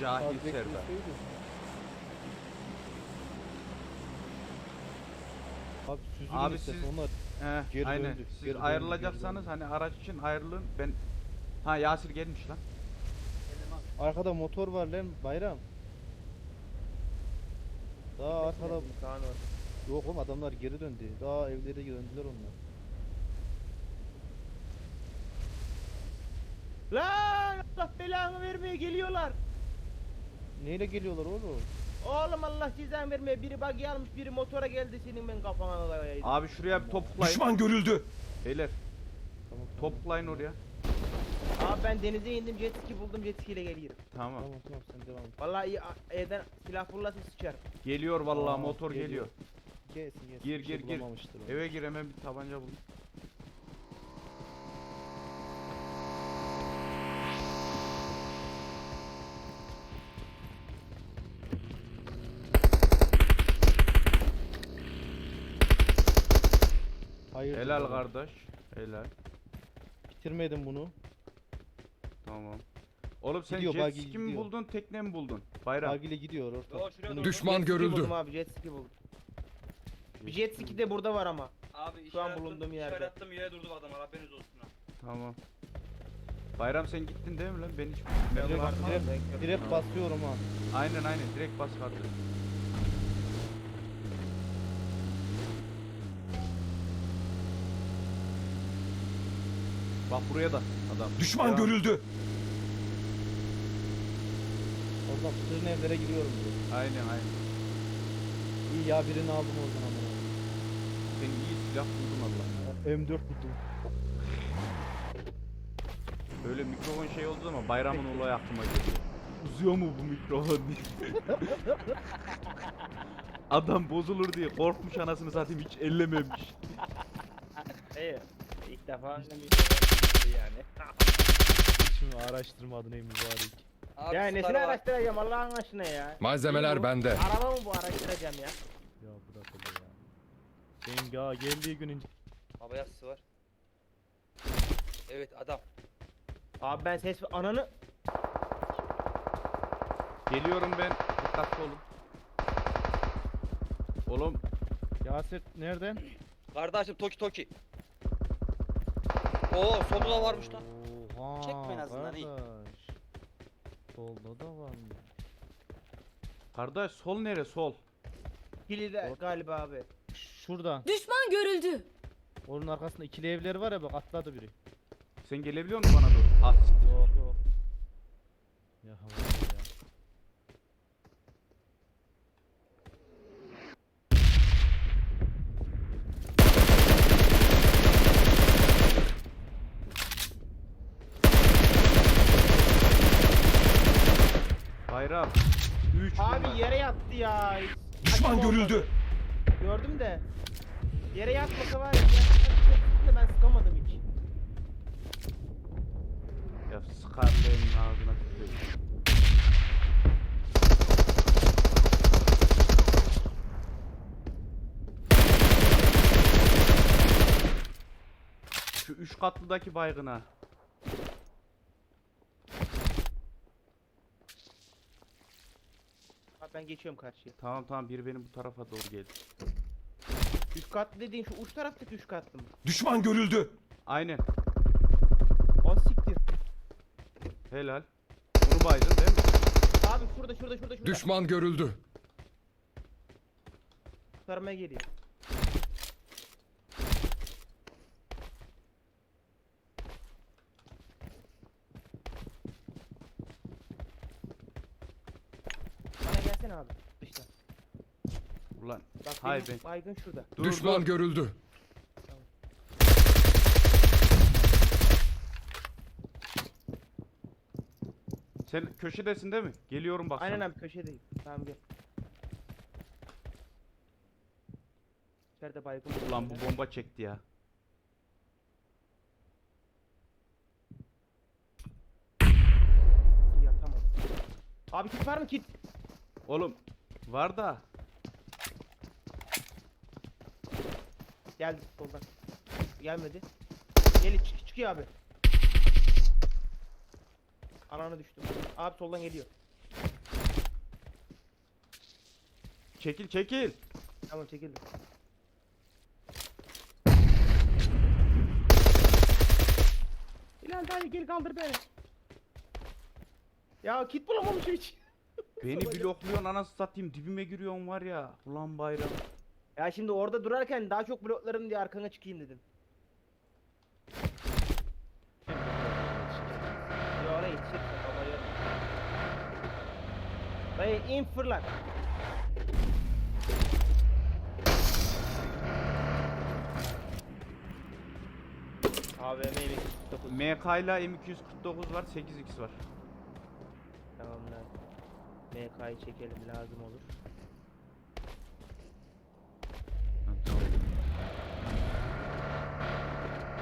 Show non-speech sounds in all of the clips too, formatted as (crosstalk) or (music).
Cahil Serdar. Abi süzülün Abi siz- onlar. He, Geri aynen. döndük, Siz geri döndük, ayrılacaksanız hani araç için ayrılın. Ben Ha Yasir gelmiş lan. Arkada motor var lan bayram. Daha arkada Kaan var. yok oğlum adamlar geri döndü. Daha evlere döndüler onlar. Lan Allah belanı vermeye geliyorlar. Neyle geliyorlar oğlum? Oğlum Allah cezanı vermeye biri buggy almış biri motora geldi senin ben kafana koyayım. Abi şuraya bir topuklayın. Düşman görüldü. Beyler Tamam tamam. topuklayın oraya. Abi ben denize indim jet ski buldum jet ski ile geliyorum. Tamam. Tamam tamam sen devam et. Vallahi evden silah fırlasa sıçar. Geliyor vallahi Aa, motor geliyor. geliyor. Gelsin gelsin. Gir bir şey gir gir. Eve gir hemen bir tabanca bul. Hayır. Helal kardeş. Helal. Bitirmedim bunu. Tamam. Oğlum sen Gidiyor, jet ski mi gidiyor. buldun tekne mi buldun? Bayram. Bagile gidiyor orta. Yo, şuraya Bunu- doğru. Düşman Jet ski görüldü. buldum abi jet ski buldum. Bir jet ski de burada var ama. Abi Şu an bulunduğum yerde. işaretledim yere durdu adamlar haberiniz olsun ha. Tamam. Bayram sen gittin değil mi lan? Ben hiç Ben Direkt, direkt, direkt basıyorum ha. Aynen aynen direkt bas kartı. Bak buraya da adam. Düşman Devam. görüldü. Oradan sığın evlere giriyorum diyor. Aynen aynen. İyi ya birini aldım oradan ama. Sen iyi silah buldun Allah. M4 buldum. Böyle mikrofon şey oldu ama bayramın olayı aklıma geliyor. Uzuyor mu bu mikrofon diye. (laughs) Adam bozulur diye korkmuş anasını satayım hiç ellememiş. Evet. İlk defa bir yani. Şimdi araştırmadın ey mübarek. Abi Ya nesini var. araştıracağım Allah'ın aşkına ya. Malzemeler bende. Araba mı bu araştıracağım ya? Ya bırak hele ya. Senin ya geldiği günün Baba yassı var. Evet adam. Abi ben ses ananı Geliyorum ben. Dikkatli olun. Oğlum Yasir nereden? Kardeşim Toki Toki. Oo solda da varmış lan. Oha. Çekme en azından, iyi. kardeş. Solda da var mı? kardeş sol nere sol? kilide galiba abi. Şuradan. Düşman görüldü. Onun arkasında ikili evleri var ya bak atladı biri. Sen gelebiliyor musun bana doğru? Ha, siktir. Yok yok. Ya havada ya. Bayram. 3 Abi yere yattı ya. Düşman görüldü. Gördüm de. Yere yatmasa var ya. de ben sıkamadım hiç. Ya sıkarlığının ağzına. Şu üç katlıdaki baygına. Ben geçiyorum karşıya. Tamam tamam biri benim bu tarafa doğru geldi. Üç katlı dediğin şu uç taraftaki üç katlı mı? Düşman görüldü. Aynen. O siktir. Helal. Bunu baydın değil mi? Abi şurada şurada şurada şurada. Düşman görüldü. Kurtarmaya geliyor. Bana gelsene abi. Dıştan. Ulan. Bak Hay benim be. baygın şurada. Dur, Düşman dur. görüldü. Sen köşedesin değil mi? Geliyorum bak. Aynen sana. abi köşedeyim. Tamam gel. İçeride baygın. Ulan bu bomba çekti ya. Yatamadım. Abi kit var mı kit? Oğlum var da. Geldi soldan. Gelmedi. Gel çık çıkıyor abi. Alana düştüm. Abi soldan geliyor. Çekil çekil. Tamam çekildim. Bilal gel kaldır beni. Ya kit bulamamış hiç. Beni blokluyorsun anası satayım dibime giriyorsun var ya. Ulan bayram. Ya şimdi orada durarken daha çok bloklarım diye arkana çıkayım dedim. Ya oraya yetişir. Babaya. Dayı in fırlat. AVM 249. MK ile M249 var 8x var. MK'yı çekelim lazım olur.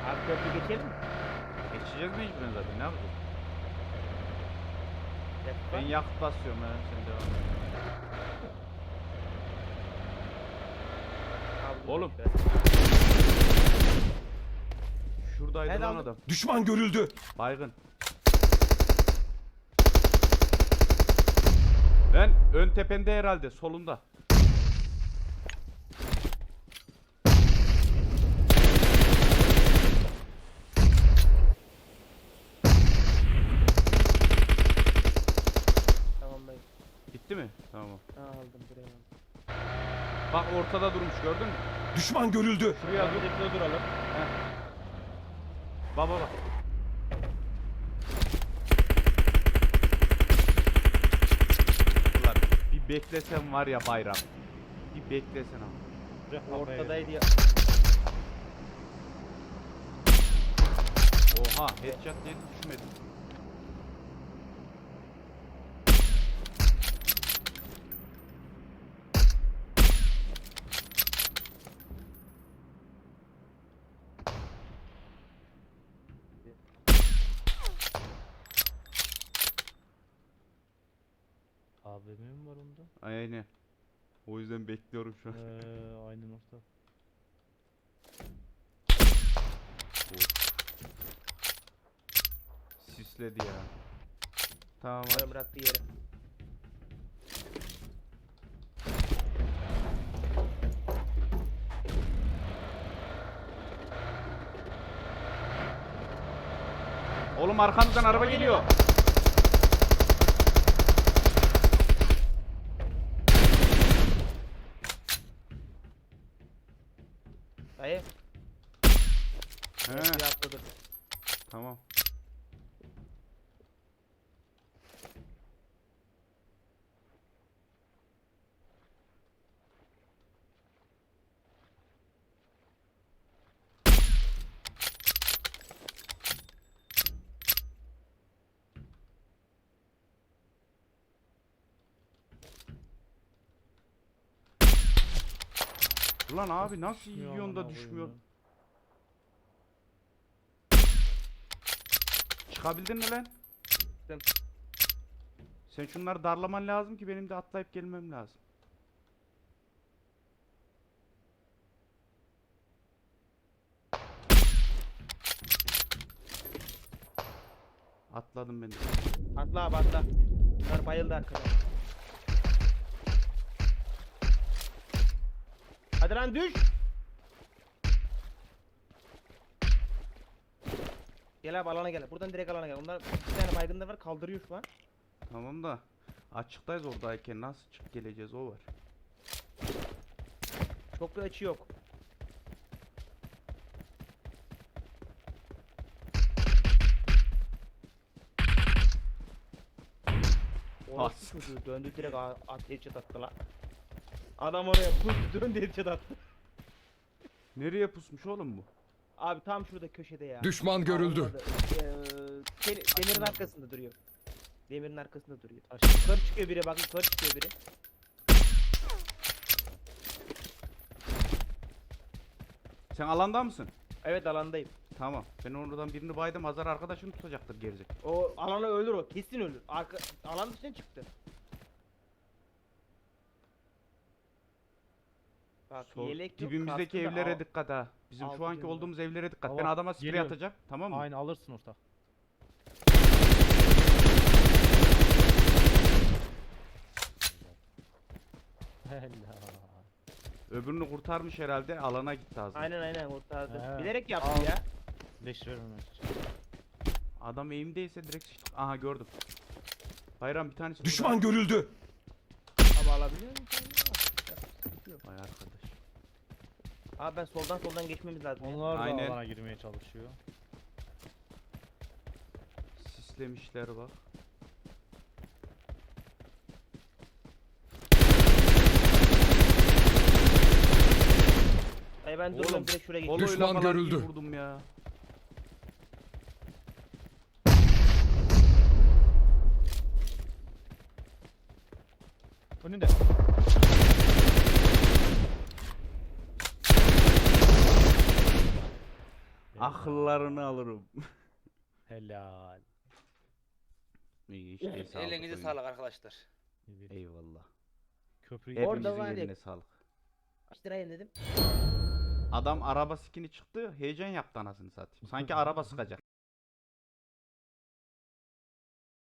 Abi köprü geçelim mi? Geçeceğiz mecburen zaten ne yapacağız? Yakıt Ben var. yakıt basıyorum ben sen devam et. Abi, Oğlum. Şuradaydı lan adam. Düşman görüldü. Baygın. Ben ön tepende herhalde solunda. Tamam dayı. Gitti mi? Tamam. Ha, aldım buraya aldım. Bak ortada durmuş gördün mü? Düşman görüldü. Şuraya dur. Bir de şurada duralım. Baba bak. Ulan bir beklesen var ya bayram. Bir beklesen ama. Ortadaydı ya. Oha headshot diye düşmedim. AVM mi var onda? Aynen. O yüzden bekliyorum şu an. Eee aynen orta. Sisledi ya. Tamam hadi. bıraktı yere. Oğlum arkamızdan araba geliyor. Dayı. He, Bir atladı. tamam. Ulan abi nasıl yiyorsun da düşmüyor? Çıkabildin mi lan? Çıktım. Sen şunları darlaman lazım ki benim de atlayıp gelmem lazım. Atladım ben de. Atla abi atla. Bunlar bayıldı arkadan. Hadi lan düş. Gel abi alana gel. Buradan direkt alana gel. Onlar bir tane baygınlar var kaldırıyor şu an. Tamam da açıktayız oradayken nasıl çık geleceğiz o var. Çok da açı yok. Orası As. çocuğu döndü direkt a- at headshot attı lan. Adam oraya push (laughs) döndü headshot attı. Nereye pusmuş oğlum bu? Abi tam şurada köşede ya. Düşman görüldü. Ee, demi- demirin arkasında duruyor. Demirin arkasında duruyor. Yukarı çıkıyor biri bak yukarı çıkıyor biri. Sen alanda mısın? Evet alandayım. Tamam. Ben oradan birini baydım. Hazar arkadaşını tutacaktır gerizek. O alana ölür o. Kesin ölür. Arka, alan dışına çıktı. Bak Sol, yelek yok. dibimizdeki kaskı da evlere al- dikkat ha. Bizim altı şu anki var. olduğumuz evlere dikkat. Ben Tamam, adama sprey geliyorum. atacağım. Tamam mı? Aynen alırsın orta. Helal. Öbürünü kurtarmış herhalde alana gitti az. Aynen aynen kurtardı. He. Bilerek yaptı Al. ya. Leş. Adam eğimdeyse direkt sıçtık. Aha gördüm. Bayram bir tanesi Düşman görüldü. Abi alabiliyor musun? Vay arkadaş. Abi ben soldan soldan geçmemiz lazım. ya. Onlar da Aynen. alana girmeye çalışıyor. Sislemişler bak. Ay ben Oğlum, durmam direkt şuraya geçeyim. Düşman falan iyi görüldü. vurdum ya. Önünde. Akıllarını alırım. (laughs) Helal. İyi işte sağlık. Elinize oyun. sağlık arkadaşlar. Evet. Eyvallah. Köprüyü Orada Hepinizin var ya- eline sağlık. Açtırayım dedim. Adam araba skini çıktı. Heyecan yaptı anasını satayım. Sanki araba sıkacak.